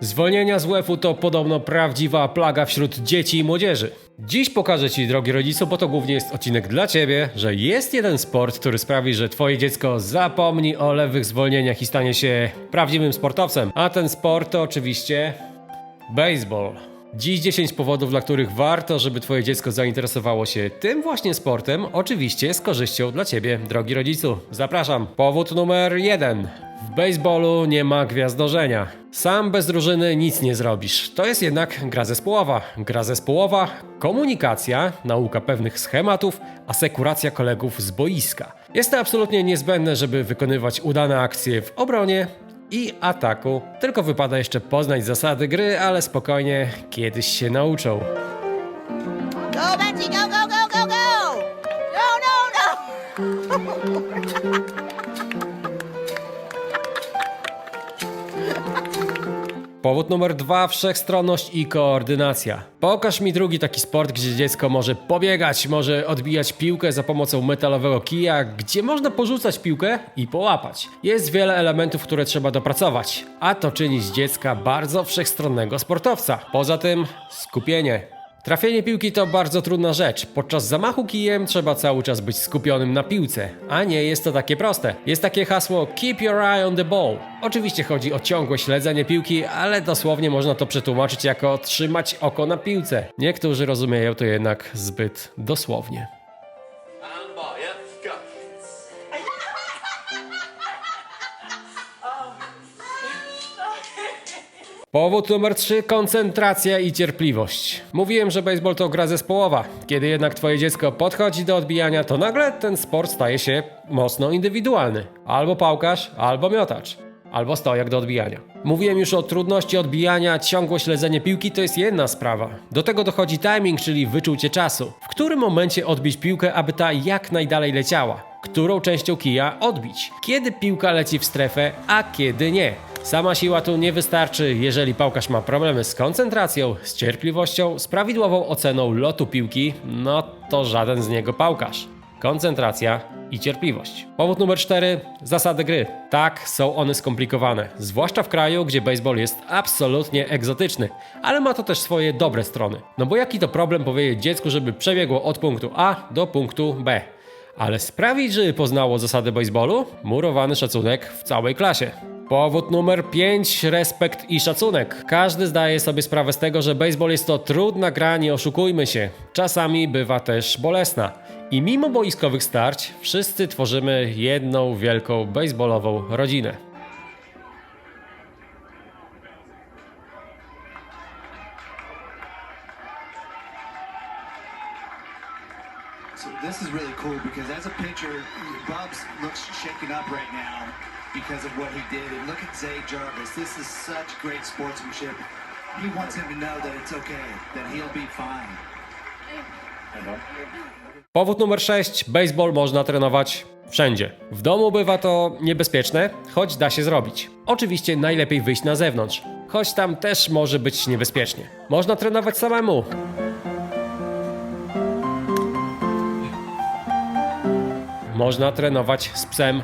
Zwolnienia z WF-u to podobno prawdziwa plaga wśród dzieci i młodzieży. Dziś pokażę Ci, drogi rodzicu, bo to głównie jest odcinek dla Ciebie, że jest jeden sport, który sprawi, że Twoje dziecko zapomni o lewych zwolnieniach i stanie się prawdziwym sportowcem. A ten sport to oczywiście baseball. Dziś 10 powodów, dla których warto, żeby Twoje dziecko zainteresowało się tym właśnie sportem, oczywiście z korzyścią dla Ciebie, drogi rodzicu. Zapraszam. Powód numer jeden. W baseballu nie ma gwiazdorzenia. Sam bez drużyny nic nie zrobisz. To jest jednak gra zespołowa. Gra zespołowa, komunikacja, nauka pewnych schematów, asekuracja kolegów z boiska. Jest to absolutnie niezbędne, żeby wykonywać udane akcje w obronie i ataku. Tylko wypada jeszcze poznać zasady gry, ale spokojnie, kiedyś się nauczą. Go, go, go, go! Powód numer dwa: wszechstronność i koordynacja. Pokaż mi drugi taki sport, gdzie dziecko może pobiegać, może odbijać piłkę za pomocą metalowego kija, gdzie można porzucać piłkę i połapać. Jest wiele elementów, które trzeba dopracować, a to czyni z dziecka bardzo wszechstronnego sportowca. Poza tym skupienie. Trafienie piłki to bardzo trudna rzecz. Podczas zamachu kijem trzeba cały czas być skupionym na piłce, a nie jest to takie proste. Jest takie hasło Keep your eye on the ball. Oczywiście chodzi o ciągłe śledzenie piłki, ale dosłownie można to przetłumaczyć jako trzymać oko na piłce. Niektórzy rozumieją to jednak zbyt dosłownie. Powód numer 3: koncentracja i cierpliwość. Mówiłem, że baseball to gra zespołowa. Kiedy jednak twoje dziecko podchodzi do odbijania, to nagle ten sport staje się mocno indywidualny. Albo pałkarz, albo miotacz. Albo stojak do odbijania. Mówiłem już o trudności odbijania, ciągłe śledzenie piłki to jest jedna sprawa. Do tego dochodzi timing, czyli wyczucie czasu. W którym momencie odbić piłkę, aby ta jak najdalej leciała? Którą częścią kija odbić? Kiedy piłka leci w strefę, a kiedy nie? Sama siła tu nie wystarczy, jeżeli pałkarz ma problemy z koncentracją, z cierpliwością, z prawidłową oceną lotu piłki, no to żaden z niego pałkarz. Koncentracja i cierpliwość. Powód numer 4. Zasady gry. Tak, są one skomplikowane, zwłaszcza w kraju, gdzie baseball jest absolutnie egzotyczny, ale ma to też swoje dobre strony. No bo jaki to problem powiedzieć dziecku, żeby przebiegło od punktu A do punktu B? Ale sprawić, żeby poznało zasady baseballu? Murowany szacunek w całej klasie. Powód numer 5. Respekt i szacunek. Każdy zdaje sobie sprawę z tego, że baseball jest to trudna gra, nie oszukujmy się. Czasami bywa też bolesna. I mimo boiskowych starć, wszyscy tworzymy jedną wielką baseballową rodzinę. So this is really cool because as a pitcher, Bubs looks shaken up right now because of what he did. And look at Zay Jarvis. This is such great sportsmanship. He wants him to know that it's okay, that he'll be fine. Powód numer 6. Baseball można trenować wszędzie. W domu bywa to niebezpieczne, choć da się zrobić. Oczywiście najlepiej wyjść na zewnątrz, choć tam też może być niebezpiecznie. Można trenować samemu. Można trenować z psem.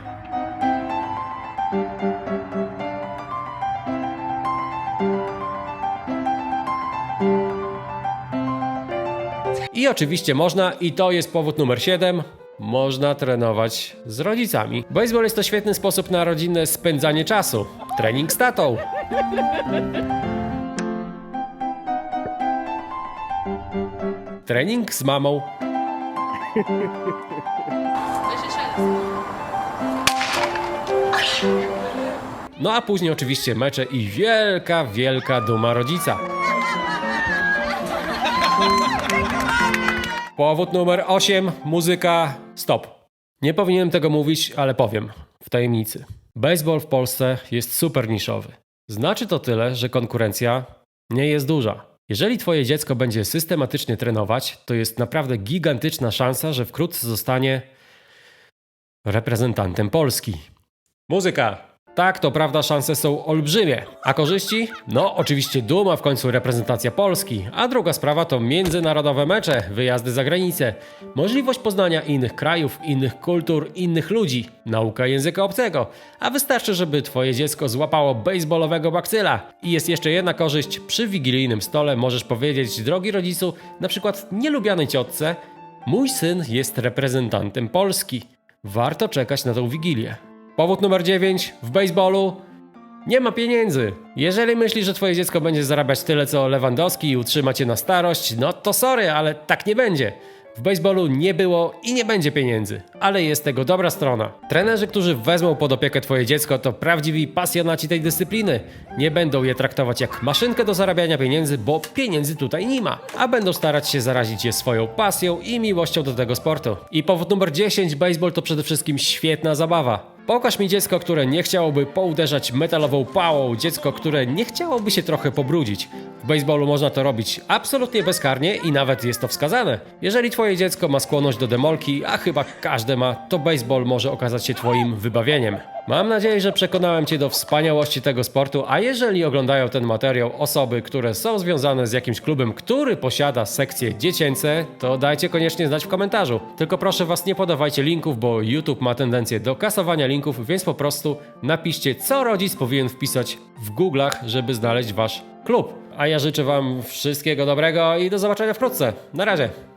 I oczywiście można, i to jest powód numer 7, można trenować z rodzicami. Baseball jest to świetny sposób na rodzinne spędzanie czasu. Trening z tatą. Trening z mamą. No a później oczywiście mecze i wielka, wielka duma rodzica. Powód numer 8. Muzyka. Stop. Nie powinienem tego mówić, ale powiem. W tajemnicy. Baseball w Polsce jest super niszowy. Znaczy to tyle, że konkurencja nie jest duża. Jeżeli twoje dziecko będzie systematycznie trenować, to jest naprawdę gigantyczna szansa, że wkrótce zostanie reprezentantem Polski. Muzyka. Tak, to prawda, szanse są olbrzymie. A korzyści? No, oczywiście duma, w końcu reprezentacja Polski. A druga sprawa to międzynarodowe mecze, wyjazdy za granicę, możliwość poznania innych krajów, innych kultur, innych ludzi, nauka języka obcego. A wystarczy, żeby twoje dziecko złapało baseballowego bakcyla. I jest jeszcze jedna korzyść, przy wigilijnym stole możesz powiedzieć, drogi rodzicu, na przykład nielubianej ciotce, mój syn jest reprezentantem Polski. Warto czekać na tą wigilię. Powód numer 9. W baseballu nie ma pieniędzy. Jeżeli myślisz, że twoje dziecko będzie zarabiać tyle co Lewandowski i utrzyma cię na starość, no to sorry, ale tak nie będzie. W baseballu nie było i nie będzie pieniędzy, ale jest tego dobra strona. Trenerzy, którzy wezmą pod opiekę twoje dziecko, to prawdziwi pasjonaci tej dyscypliny. Nie będą je traktować jak maszynkę do zarabiania pieniędzy, bo pieniędzy tutaj nie ma, a będą starać się zarazić je swoją pasją i miłością do tego sportu. I powód numer 10, baseball to przede wszystkim świetna zabawa. Pokaż mi dziecko, które nie chciałoby pouderzać metalową pałą, dziecko, które nie chciałoby się trochę pobrudzić. W baseballu można to robić absolutnie bezkarnie i nawet jest to wskazane. Jeżeli twoje dziecko ma skłonność do demolki, a chyba każde ma, to baseball może okazać się twoim wybawieniem. Mam nadzieję, że przekonałem Cię do wspaniałości tego sportu, a jeżeli oglądają ten materiał osoby, które są związane z jakimś klubem, który posiada sekcje dziecięce, to dajcie koniecznie znać w komentarzu. Tylko proszę Was nie podawajcie linków, bo YouTube ma tendencję do kasowania linków, więc po prostu napiszcie, co rodzic powinien wpisać w Google'ach, żeby znaleźć Wasz klub. A ja życzę Wam wszystkiego dobrego i do zobaczenia wkrótce. Na razie.